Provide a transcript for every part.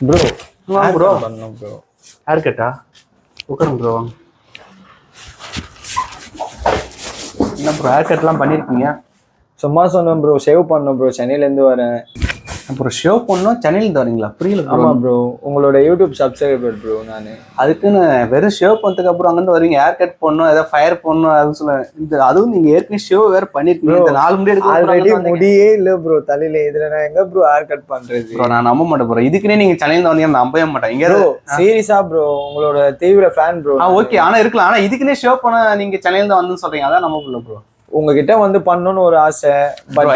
Bro வாங்க bro. பண்ணோம் bro hair கட்டா உட்காருங்க ப்ரோ வாங்க என்ன ப்ரோ ஹேர் கட்லாம் பண்ணியிருக்கீங்க சும்மா சொன்னேன் ப்ரோ சேவ் பண்ணோம் ப்ரோ சென்னையிலேருந்து வரேன். அப்புறம் ஷேவ் பண்ணோம் சென்னையிலேருந்து வரீங்களா புரியல. ஆமாம் ப்ரோ உங்களோட யூடியூப் சப்ஸ்கிரைபர் ப்ரோ நான். அதுக்குன்னு வெறும் ஷேவ் பண்ணதுக்கு அப்புறம் அங்கிருந்து வரீங்க ஹேர் கட் பண்ணணும் ஏதாவது ஃபயர் பண்ணணும் அதுன்னு சொல்ல இந்த அதுவும் நீங்க ஏற்கனவே ஷேவ் வேற பண்ணிருக்கீங்க. இந்த நாலு முடி எடுக்க ஆல்ரெடி முடியே இல்லை ப்ரோ தலையில இதுல நான் எங்க ப்ரோ ஹேர் கட் பண்றது? ப்ரோ நான் நம்ப மாட்டேன் ப்ரோ இதுக்குன்னே நீங்க சென்னையில வந்தீங்க நம்பவே மாட்டேன். எங்கேயாவது சீரியஸா ப்ரோ உங்களோட தீவிர ஃபேன் ப்ரோ ஆ ஓகே ஆனா இருக்கலாம். ஆனா இதுக்குன்னே ஷேவ் பண்ண நீங்க சென்னையில இருந்து வந்து சொல்றீங்க. அதான் நம்ப ப்ரோ உங்ககிட்ட வந்து பண்ணணும்னு ஒரு ஆசை பட்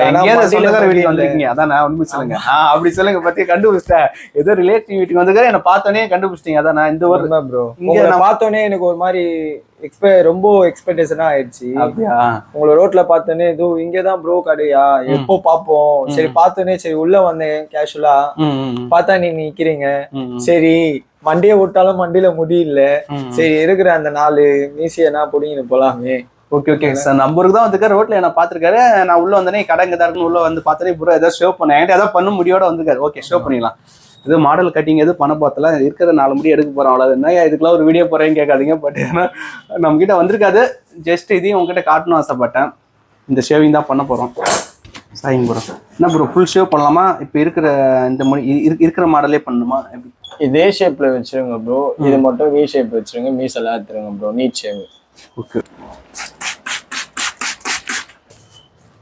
வீட்டுக்கு வந்திருக்கீங்க. அதான் நான் உண்மை சொல்லுங்க. அப்படி சொல்லுங்க பத்தி கண்டுபிடிச்சிட்டேன். ஏதோ ரிலேட்டிவ் வீட்டுக்கு வந்திருக்காரு என்ன பார்த்தோன்னே கண்டுபிடிச்சிட்டீங்க. அதான் நான் இந்த ஒரு ப்ரோ இங்க நான்- பார்த்தோன்னே எனக்கு ஒரு மாதிரி எக்ஸ்பெ ரொம்ப எக்ஸ்பெக்டேஷனா ஆயிடுச்சு. உங்களை ரோட்ல பார்த்தோன்னே இதோ இங்கதான் ப்ரோ கடையா? எப்போ பாப்போம் சரி பார்த்தோன்னே சரி உள்ள வந்தேன் கேஷுவலா பார்த்தா நீ நிக்கிறீங்க. சரி மண்டையை விட்டாலும் மண்டையில முடியல. சரி இருக்கிற அந்த நாலு மீசியனா புடிங்கின்னு போலாமே. Okay okay. சார் நம்பருக்கு தான் வந்துருக்காரு. ரோட்ல என்ன பாத்துருக்காரு நான் உள்ள வந்தனே கடை இங்க தான் உள்ள வந்து பார்த்தனே ப்ரோ ஏதாவது ஷோ பண்ண என்கிட்ட ஏதாவது பண்ண முடியோட வந்திருக்காரு. ஓகே ஷோ பண்ணிடலாம். இது மாடல் கட்டிங் எது பண்ண பார்த்தல இருக்கிற நாலு முடி எடுக்க போறோம். அவ்வளவு என்ன இதுக்கெல்லாம் ஒரு வீடியோ போறேன்னு கேட்காதீங்க. பட் ஏன்னா நம்ம கிட்ட வந்திருக்காது ஜஸ்ட் இதையும் உங்ககிட்ட காட்டணும் ஆசைப்பட்டேன். இந்த ஷேவிங் தான் பண்ண போறோம். சாயிங் ப்ரோ என்ன ப்ரோ ஃபுல் ஷேவ் பண்ணலாமா? இப்போ இருக்கிற இந்த முடி இருக்கிற மாடலே பண்ணணுமா? எப்படி? இதே ஷேப்ல வச்சிருங்க ப்ரோ இது மட்டும் வி ஷேப் வச்சிருங்க. மீசெல்லாம் எடுத்துருங்க ப்ரோ நீட் ஷேப் ஓகே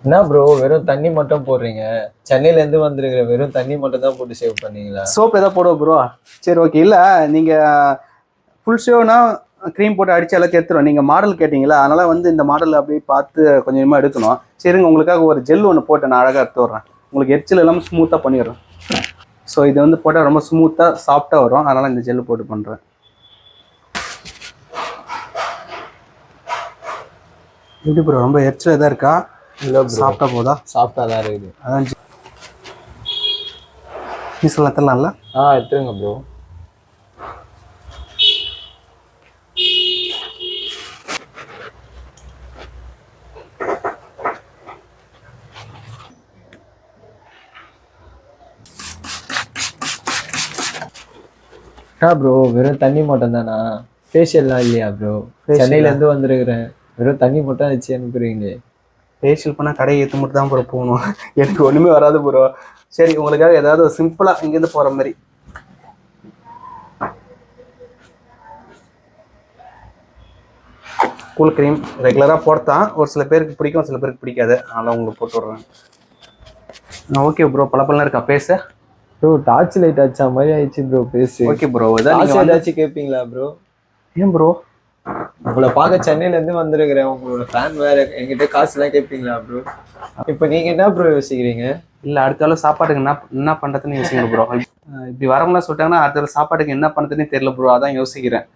என்ன ப்ரோ வெறும் தண்ணி மட்டும் போடுறீங்க? சென்னையில இருந்து வந்திருக்கிற வெறும் தண்ணி மட்டும் தான் போட்டு சேவ் பண்ணீங்களா? சோப் ஏதாவது போடுவோம் ப்ரோ சரி ஓகே இல்லை நீங்கள் ஃபுல் ஷேவ்னா க்ரீம் போட்டு அடிச்சு எல்லாம் எடுத்துரும் நீங்கள் மாடல் கேட்டிங்களா அதனால வந்து இந்த மாடல் அப்படியே பார்த்து கொஞ்சம் கொஞ்சமாக எடுக்கணும். சரிங்க உங்களுக்காக ஒரு ஜெல் ஒன்று போட்டு நான் அழகாக எடுத்து விட்றேன் உங்களுக்கு எரிச்சல் இல்லாமல் ஸ்மூத்தாக பண்ணிடுறேன். ஸோ இது வந்து போட்டால் ரொம்ப ஸ்மூத்தாக சாஃப்டாக வரும். அதனால் இந்த ஜெல் போட்டு பண்ணுறேன் எப்படி ப்ரோ ரொம்ப எரிச்சல் இதாக இருக்கா? இல்ல சாஃப்டாக போதா? சாஃப்டா தான் இருக்குது. அதான் சொல்ல தரலாம்ல ஆ எடுத்துருங்க ப்ரோ ப்ரோ வெறும் தண்ணி மட்டும் தானா? ஃபேஷியல்லாம் இல்லையா ப்ரோ சென்னையில இருந்து வந்திருக்கிறேன். வெறும் தண்ணி மட்டும் வச்சு அனுப்புறீங்களே. ஃபேஷியல் பண்ணால் கடையை ஏற்ற மட்டும் தான் ப்ரோ போகணும். எனக்கு ஒன்றுமே வராது ப்ரோ சரி உங்களுக்காக ஏதாவது சிம்பிளாக இங்கேருந்து போகிற மாதிரி. கூல் க்ரீம் ரெகுலராக போடுத்தான் ஒரு சில பேருக்கு பிடிக்கும் ஒரு சில பேருக்கு பிடிக்காது. அதனால் உங்களுக்கு போட்டு விட்றேன். ஓகே ப்ரோ பல இருக்கா? பேச. ப்ரோ டார்ச் லைட் அடிச்சா மாதிரி ஆயிடுச்சு ப்ரோ பேசு. ஓகே ப்ரோ ஏதாச்சும் கேட்பீங்களா ப்ரோ ஏன் ப்ரோ உங்களை பார்க்க சென்னையில இருந்து வந்திருக்கிறேன். உங்களோட ஃபேன் வேற என்கிட்ட காசு எல்லாம் கேட்பீங்களா ப்ரோ இப்போ நீங்க என்ன ப்ரோ யோசிக்கிறீங்க? இல்லை அடுத்த வேளை சாப்பாட்டுக்கு என்ன என்ன பண்ணுறதுன்னு யோசிக்கிறேன் ப்ரோ இப்படி வரவங்களாம் சொல்லிட்டாங்கன்னா அடுத்த வேளை சாப்பாட்டுக்கு என்ன பண்ணுறதுன்னு தெரியல ப்ரோ அதான் யோசிக்கிறேன்.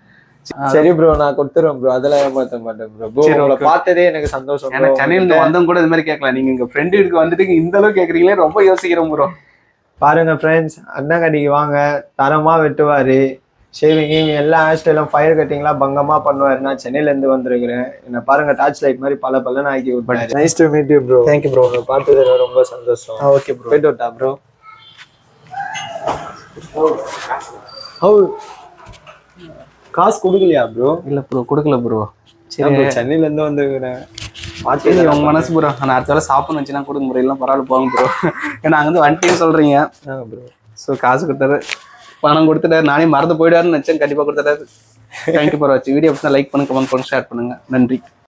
சரி ப்ரோ நான் கொடுத்துறேன் ப்ரோ அதெல்லாம் ஏமாத்த மாட்டேன் ப்ரோ ப்ரோ உங்களை. பார்த்ததே எனக்கு சந்தோஷம். எனக்கு சென்னையில வந்தவங்க கூட இது மாதிரி கேட்கலாம் நீங்க எங்க ஃப்ரெண்டு வீட்டுக்கு வந்துட்டு இந்த அளவுக்கு கேக்குறீங்களே ரொம்ப யோசிக்கிறேன் ப்ரோ பாருங்க ஃப்ரெண்ட்ஸ் அண்ணா கடைக்கு வாங்க. தரமா வெட்டுவாரு. ஷேவிங் எல்லா ஹேர் ஸ்டைலும் ஃபயர் கட்டிங்லாம் பங்கமா பண்ணுவாரு. நான் சென்னையில இருந்து வந்திருக்கிறேன். என்ன பாருங்க டார்ச் லைட் மாதிரி பல பல ஆக்கி விட்டாரு nice to meet you bro thank you bro உங்களை பார்த்ததுல ரொம்ப சந்தோஷம். ஓகே ப்ரோ போயிட்டு விட்டா ப்ரோ ஹவு காசு கொடுக்கலையா ப்ரோ இல்ல ப்ரோ கொடுக்கல ப்ரோ சரி சரி. சென்னையில இருந்து வந்திருக்கிறேன் பார்த்து உங்க மனசு ப்ரோ. நான் அடுத்த வேலை சாப்பிடணும் வச்சுன்னா கொடுக்க முறையெல்லாம் பரவாயில்ல போங்க ப்ரோ ஏன்னா அங்க வந்து வந்துட்டே சொல்றீங்க. ப்ரோ ஸோ காசு கொடுத்தாரு. பணம் கொடுத்துட்டாரு நானே மறந்து போயிடாருன்னு நினைச்சேன். கண்டிப்பா கொடுத்துட்டாரு. தேங்க்யூ ஃபார் வச்சு வீடியோ லைக் பண்ணுங்க கமெண்ட் பண்ணுங்க ஷேர் பண்ணுங்க. நன்றி.